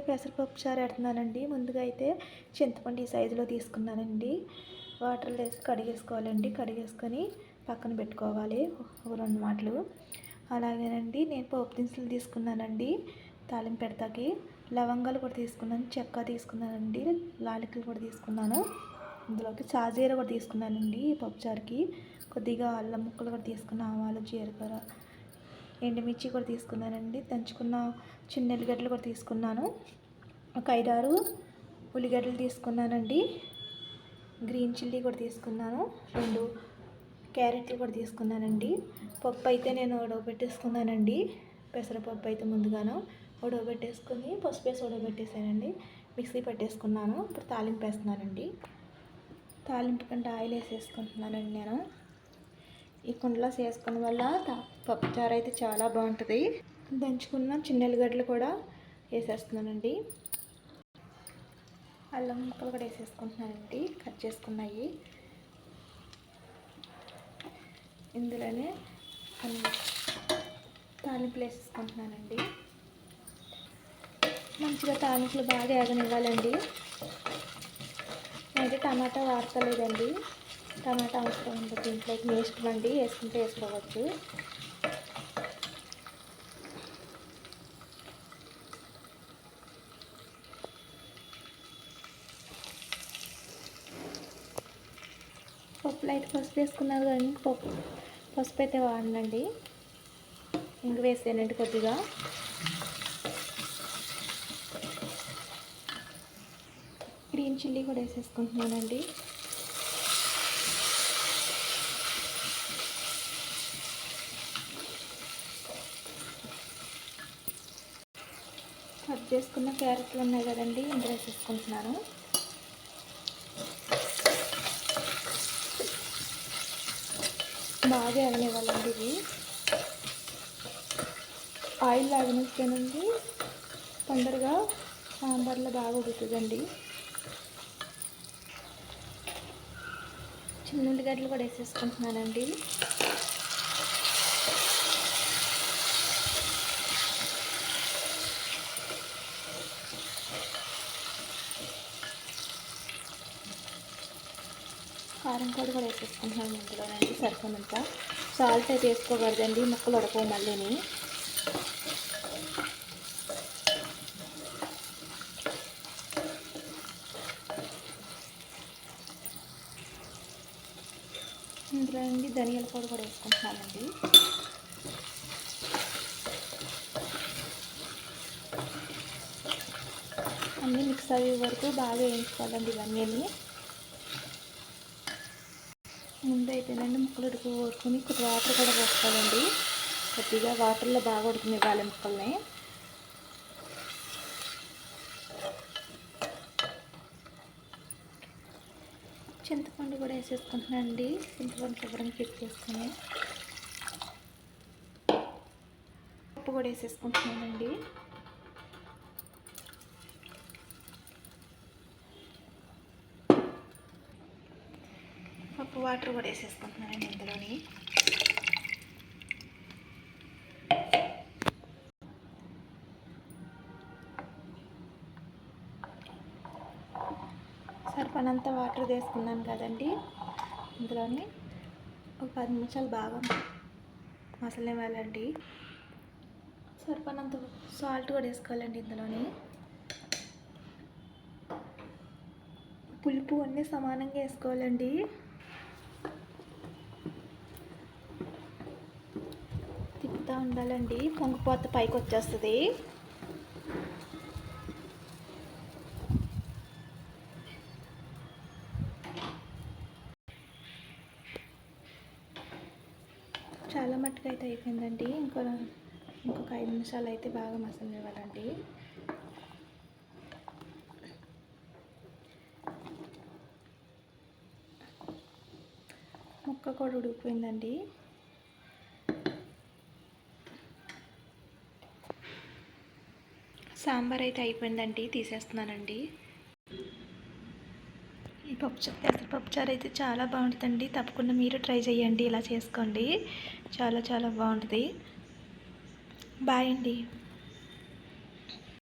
పెసరపప్పు చారు పెడుతున్నానండి. ముందుగా అయితే చింతపండు ఈ సైజులో తీసుకున్నానండి. వాటర్ వేసి కడిగేసుకోవాలండి. కడిగేసుకొని పక్కన పెట్టుకోవాలి. ఒక రెండు మాటలు. అలాగేనండి నేను పోపు దినుసులు తీసుకున్నానండి. తాలింపు పెడతాకి. లవంగాలు కూడా తీసుకున్నాను. చెక్క తీసుకున్నానండి. లాలికలు కూడా తీసుకున్నాను. ఇందులోకి చాజీర కూడా తీసుకున్నానండి ఈ పప్పుచారుకి కొద్దిగా అల్లం ముక్కలు కూడా తీసుకున్న ఆవాలు జీలకర్ర ఎండుమిర్చి కూడా తీసుకున్నానండి. దంచుకున్న చిన్న ఎల్లిగడ్డలు కూడా తీసుకున్నాను. ఒక ఐదారు ఉల్లిగడ్డలు తీసుకున్నానండి. గ్రీన్ చిల్లీ కూడా తీసుకున్నాను. రెండు క్యారెట్లు కూడా తీసుకున్నానండి. పప్పు అయితే నేను ఉడవబెట్టేసుకున్నానండి. పెసరపప్పు అయితే ముందుగాను ఉడవబెట్టేసుకుని పసుపు వేసి ఉడవబెట్టేసానండి. మిక్సీ పెట్టేసుకున్నాను. ఇప్పుడు తాలింపు వేస్తున్నానండి. తాలింపు కంటే ఆయిల్ వేసేసుకుంటున్నానండి నేను. ఈ కుండలో వేసుకోవడం వల్ల పప్పుచారు అయితే చాలా బాగుంటుంది. దంచుకున్న చిన్న ఎల్లిగడ్డలు కూడా వేసేస్తున్నానండి. అల్లం ముక్కలు కూడా వేసేసుకుంటున్నానండి. కట్ చేసుకున్నాయి. ఇందులోనే తాలింపులు వేసేసుకుంటున్నానండి. మంచిగా తాలింపులు బాగా ఏగనివ్వాలండి అయితే టమాటా వాడతలేదండి. టమాటా అవసరం ఉంది. దీంట్లోకి మీ ఇష్టం అండి వేసుకుంటే వేసుకోవచ్చు. పప్పులో అయితే పసుపు వేసుకున్నారు కానీ పప్పు పసుపు అయితే వాడండి ఇంక వేసానండి కొద్దిగా. గ్రీన్ చిల్లీ కూడా వేసేసుకుంటున్నానండి. కట్ చేసుకున్న క్యారెట్లు ఉన్నాయి కదండి ఇందులో వేసేసుకుంటున్నాను బాగా అవనివ్వాలండి ఇవి. ఆయిల్ ఆగనిస్తేనండి తొందరగా సాంబార్లో బాగా ఉడుకుతుందండి. చిన్న ఉల్లిగడ్డలు కూడా వేసేసుకుంటున్నానండి. కారం పొడి కూడా వేసేసుకుంటున్నాను ఇందులోనండి సరిపోనంత సాల్ట్ అయితే వేసుకోకూడదండి ముక్కలు ఉడకవు మళ్ళీని. ఇందులో అండి ధనియాల పొడి కూడా వేసుకుంటున్నానండి. అన్నీ మిక్స్ అయ్యే వరకు బాగా వేయించుకోవాలండి ఇవన్నీ ముందు అయితేనండి ముక్కలు ఉడుకు ఉడుకుని కొద్ది వాటర్ కూడా పోసుకోవాలండి. కొద్దిగా వాటర్లో బాగా ఉడకనివ్వాలి ముక్కల్ని. చింతపండు కూడా వేసేసుకుంటున్నానండి. చింతపండు శుభ్రంగా పెట్టేసుకుని ఉప్పు కూడా వేసేసుకుంటున్నానండి. ఉప్పు వాటర్ కూడా వేసేసుకుంటున్నానండి ఇందులోని. సరిపడినంత వాటర్ వేసుకున్నాను కదండి. ఇందులోని ఒక పది నిమిషాలు బాగా మసాలా ఇవ్వాలండి సరిపడినంత సాల్ట్ కూడా వేసుకోవాలండి ఇందులోని. పులుపు అన్నీ సమానంగా వేసుకోవాలండి. తిప్పుతూ ఉండాలండి. పొంగిపోత పైకి వచ్చేస్తుంది చాలా మట్టుకు అయితే అయిపోయిందండి. ఇంకో ఇంకొక ఐదు నిమిషాలు అయితే బాగా మసాలా ఇవ్వాలండి ముక్క కూడా ఉడికిపోయిందండి. సాంబార్ అయితే అయిపోయిందండి తీసేస్తున్నానండి. ఈ పప్పు పప్పుచారు అయితే చాలా బాగుంటుందండి. తప్పకుండా మీరు ట్రై చేయండి ఇలా చేసుకోండి. చాలా చాలా బాగుంటుంది. బాయ్ అండి.